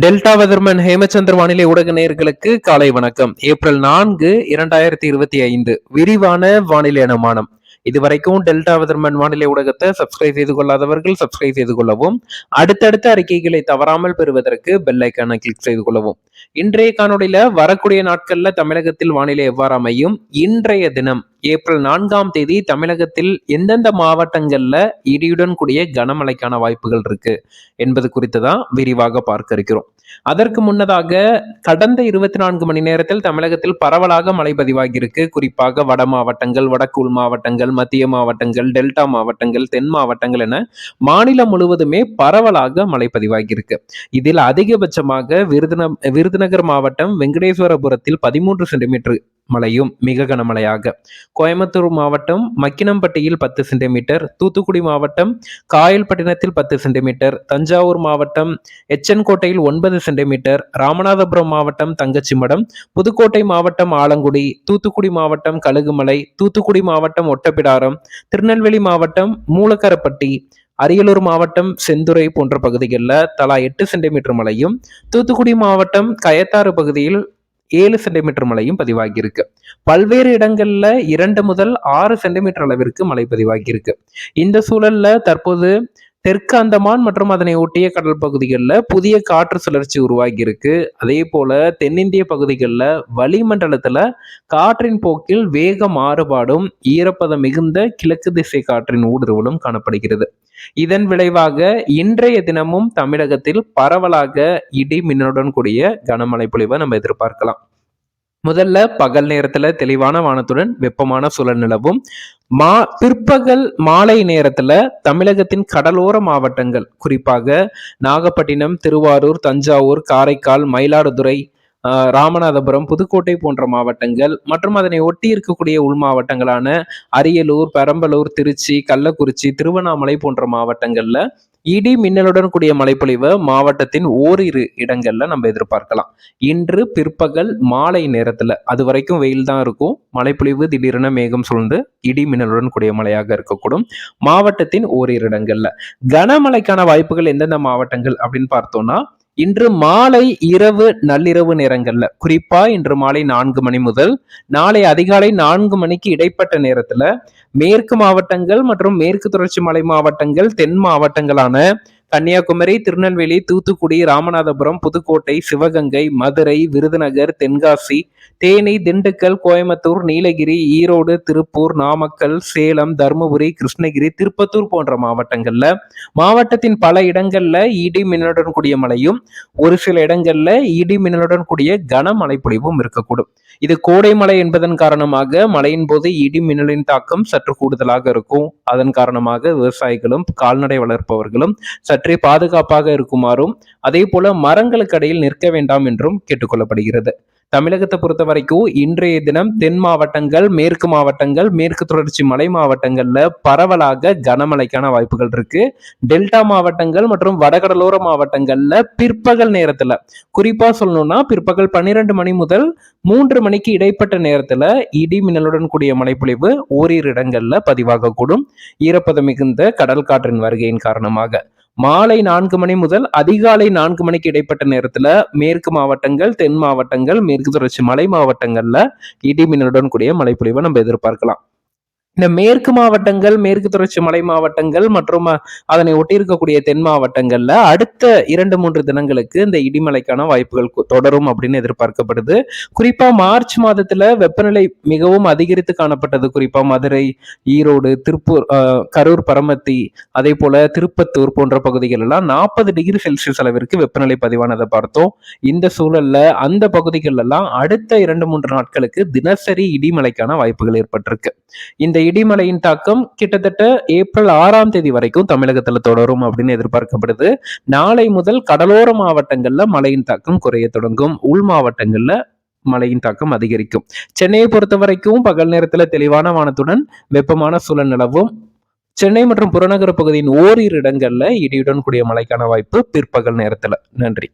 Delta weatherman Hemachandra வானிலை ஊடக நேர்களுக்கு காலை வணக்கம். ஏப்ரல் நான்கு இரண்டாயிரத்தி இருபத்தி ஐந்து. விரிவான வானிலை அனுமானம். இதுவரைக்கும் டெல்டா வெதர்மன் வானிலை ஊடகத்தை சப்ஸ்கிரைப் செய்து கொள்ளாதவர்கள் சப்ஸ்கிரைப் செய்து கொள்ளவும் அடுத்தடுத்த அறிக்கைகளை தவறாமல் பெறுவதற்கு பெல் ஐக்கானை கிளிக் செய்து கொள்ளவும். இன்றைய காணொலியில வரக்கூடிய நாட்கள்ல தமிழகத்தில் வானிலை எவ்வாறு அமையும்? இன்றைய தினம் ஏப்ரல் நான்காம் தேதி தமிழகத்தில் எந்தெந்த மாவட்டங்களில் இடியுடன் கூடிய கனமழைக்கான வாய்ப்புகள் இருக்கு என்பது குறித்து தான் விரிவாக பார்க்க இருக்கிறோம். அதற்கு முன்னதாக கடந்த இருபத்தி நான்கு மணி நேரத்தில் தமிழகத்தில் பரவலாக மழை பதிவாகியிருக்கு குறிப்பாக வட மாவட்டங்கள் வடக்கு உள் மாவட்டங்கள் மத்திய மாவட்டங்கள் டெல்டா மாவட்டங்கள் தென் மாவட்டங்கள் என மாநிலம் முழுவதுமே பரவலாக மழை பதிவாகியிருக்கு இதில் அதிகபட்சமாக விருதுந விருதுநகர் மாவட்டம் வெங்கடேஸ்வரபுரத்தில் பதிமூன்று சென்டிமீட்டர் மழையும் மிக கனமழையாக. கோயம்புத்தூர் மாவட்டம் மக்கினம்பட்டியில் பத்து சென்டிமீட்டர் தூத்துக்குடி மாவட்டம் காயல்பட்டினத்தில் பத்து சென்டிமீட்டர் தஞ்சாவூர் மாவட்டம் எச்சன்கோட்டையில் ஒன்பது சென்டிமீட்டர் ராமநாதபுரம் மாவட்டம் தங்கச்சிமடம் புதுக்கோட்டை மாவட்டம் ஆலங்குடி தூத்துக்குடி மாவட்டம் கழுகுமலை தூத்துக்குடி மாவட்டம் ஒட்டப்பிடாரம் திருநெல்வேலி மாவட்டம் மூலக்கரப்பட்டி அரியலூர் மாவட்டம் செந்துறை போன்ற பகுதிகளில் தலா எட்டு சென்டிமீட்டர் மழையும் தூத்துக்குடி மாவட்டம் கயத்தாறு பகுதியில் ஏழு சென்டிமீட்டர் மழையும் பதிவாகியிருக்கு. பல்வேறு இடங்கள்ல இரண்டு முதல் ஆறு சென்டிமீட்டர் அளவிற்கு மழை பதிவாகியிருக்கு. இந்த சூழல்ல தற்போது தெற்கு அந்தமான் மற்றும் அதனை ஒட்டிய கடல் பகுதிகளில் புதிய காற்று சுழற்சி உருவாகி இருக்கு அதே போல தென்னிந்திய பகுதிகளில் வளிமண்டலத்தில் காற்றின் போக்கில் வேக மாறுபாடும் ஈரப்பதம் மிகுந்த கிழக்கு திசை காற்றின் ஊடுருவலும் காணப்படுகிறது. இதன் விளைவாக இன்றைய தினமும் தமிழகத்தில் பரவலாக இடி மின்னலுடன் கூடிய கனமழை பொழிவை நம்ம எதிர்பார்க்கலாம். முதல்ல பகல் நேரத்துல தெளிவான வானத்துடன் வெப்பமான சூழல் நிலவும். மா பிற்பகல் மாலை நேரத்துல தமிழகத்தின் கடலோர மாவட்டங்கள் குறிப்பாக நாகப்பட்டினம் திருவாரூர் தஞ்சாவூர் காரைக்கால் மயிலாடுதுறை ராமநாதபுரம் புதுக்கோட்டை போன்ற மாவட்டங்கள் மற்றும் அதனை ஒட்டி இருக்கக்கூடிய உள் மாவட்டங்களான அரியலூர் பெரம்பலூர் திருச்சி கள்ளக்குறிச்சி திருவண்ணாமலை போன்ற மாவட்டங்கள்ல இடி மின்னலுடன் கூடிய மழைப்பொழிவை மாவட்டத்தின் ஓரிரு இடங்கள்ல நம்ம எதிர்பார்க்கலாம். இன்று பிற்பகல் மாலை நேரத்துல அது வரைக்கும் வெயில் தான் இருக்கும். மழைப்பொழிவு திடீரென மேகம் சூழ்ந்து இடி மின்னலுடன் கூடிய மழையாக இருக்கக்கூடும். மாவட்டத்தின் ஓரிரு இடங்கள்ல. கனமழைக்கான வாய்ப்புகள் எந்தெந்த மாவட்டங்கள் அப்படின்னு பார்த்தோம்னா இன்று மாலை இரவு நள்ளிரவு நேரங்கள்ல குறிப்பா இன்று மாலை நான்கு மணி முதல் நாளை அதிகாலை நான்கு மணிக்கு இடைப்பட்ட நேரத்துல மேற்கு மாவட்டங்கள் மற்றும் மேற்கு தொடர்ச்சி மலை மாவட்டங்கள் தென் மாவட்டங்களான கன்னியாகுமரி திருநெல்வேலி தூத்துக்குடி ராமநாதபுரம் புதுக்கோட்டை சிவகங்கை மதுரை விருதுநகர் தென்காசி தேனி திண்டுக்கல் கோயம்புத்தூர் நீலகிரி ஈரோடு திருப்பூர் நாமக்கல் சேலம் தருமபுரி கிருஷ்ணகிரி திருப்பத்தூர் போன்ற மாவட்டங்கள்ல மாவட்டத்தின் பல இடங்கள்ல இடி மின்னலுடன் கூடிய மழையும் ஒரு சில இடங்கள்ல இடி மின்னலுடன் கூடிய கனமழை பொழிவும் இருக்கக்கூடும். இது கோடை மழை என்பதன் காரணமாக மழையின் போது இடி மின்னலின் தாக்கம் சற்று கூடுதலாக இருக்கும். அதன் காரணமாக விவசாயிகளும் கால்நடை வளர்ப்பவர்களும் பாதுகாப்பாக இருக்குமாறும் அதே போல மரங்களுக்கு அடையில் நிற்க வேண்டாம் என்றும் கேட்டுக்கொள்ளப்படுகிறது. தமிழகத்தை பொறுத்த வரைக்கும் இன்றைய தினம் தென் மாவட்டங்கள் மேற்கு மாவட்டங்கள் மேற்கு தொடர்ச்சி மலை மாவட்டங்கள்ல பரவலாக கனமழைக்கான வாய்ப்புகள் இருக்கு. டெல்டா மாவட்டங்கள் மற்றும் வடகடலோர மாவட்டங்கள்ல பிற்பகல் நேரத்துல குறிப்பா சொல்லணும்னா பிற்பகல் பன்னிரண்டு மணி முதல் மூன்று மணிக்கு இடைப்பட்ட நேரத்துல இடி மின்னலுடன் கூடிய மழைப்பொழிவு ஓரிரு இடங்கள்ல பதிவாகக்கூடும். ஈரப்பதம் மிகுந்த கடல் காற்றின் வருகையின் காரணமாக. மாலை நான்கு மணி முதல் அதிகாலை நான்கு மணிக்கு இடைப்பட்ட நேரத்துல மேற்கு மாவட்டங்கள் தென் மாவட்டங்கள் மேற்கு தொடர்ச்சி மலை மாவட்டங்கள்ல இடி மின்னலுடன் கூடிய மழைப்பொழிவை நம்ம எதிர்பார்க்கலாம். இந்த மேற்கு மாவட்டங்கள் மேற்கு தொடர்ச்சி மலை மாவட்டங்கள் மற்றும் அதனை ஒட்டி இருக்கக்கூடிய தென் மாவட்டங்கள்ல அடுத்த இரண்டு மூன்று தினங்களுக்கு இந்த இடிமலைக்கான வாய்ப்புகள் தொடரும் அப்படின்னு எதிர்பார்க்கப்படுது. குறிப்பா மார்ச் மாதத்துல வெப்பநிலை மிகவும் அதிகரித்து காணப்பட்டது. குறிப்பா மதுரை ஈரோடு திருப்பூர் கரூர் பரமத்தி அதே போல திருப்பத்தூர் போன்ற பகுதிகள் எல்லாம் நாற்பது டிகிரி செல்சியஸ் அளவிற்கு வெப்பநிலை பதிவானதை பார்த்தோம். இந்த சூழல்ல அந்த பகுதிகள் எல்லாம் அடுத்த இரண்டு மூன்று நாட்களுக்கு தினசரி இடிமலைக்கான வாய்ப்புகள் ஏற்பட்டிருக்கு. இந்த இடிமலையின் தாக்கம் கிட்டத்தட்ட ஏப்ரல் ஆறாம் தேதி வரைக்கும் தமிழகத்துல தொடரும் அப்படின்னு எதிர்பார்க்கப்படுது. நாளை முதல் கடலோர மாவட்டங்கள்ல மழையின் தாக்கம் குறைய தொடங்கும். உள் மாவட்டங்கள்ல மழையின் தாக்கம் அதிகரிக்கும். சென்னையை பொறுத்த வரைக்கும் பகல் நேரத்துல தெளிவான வானத்துடன் வெப்பமான சூழல் நிலவும். சென்னை மற்றும் புறநகர் பகுதியின் ஓரிரு இடங்கள்ல இடியுடன் கூடிய மழைக்கான வாய்ப்பு பிற்பகல் நேரத்துல. நன்றி.